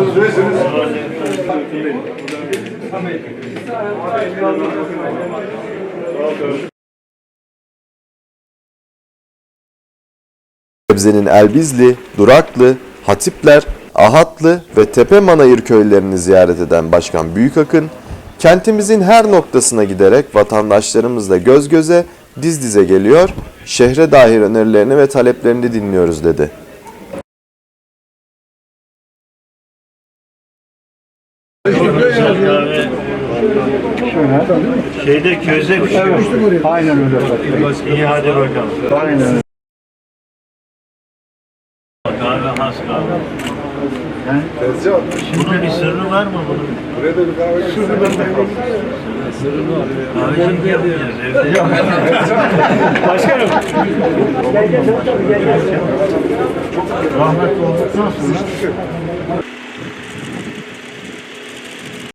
Nasılsınız? İyisiniz? Gebze'nin Elbizli, Duraklı, Hatipler, Ahatlı ve Tepe Manayır köylerini ziyaret eden Başkan Büyükakın, kentimizin her noktasına giderek vatandaşlarımızla göz göze, diz dize geliyor, şehre dair önerilerini ve taleplerini dinliyoruz dedi. Şeyde közde pişiyor. Aynen öyle. İyi hadi bakalım. Aynen. Kahve has kahve. Bunun bir sırrı var mı bunun? Buraya da bir kahve Kahvecilik yapmıyoruz evde. Rahmetli olduktan sonra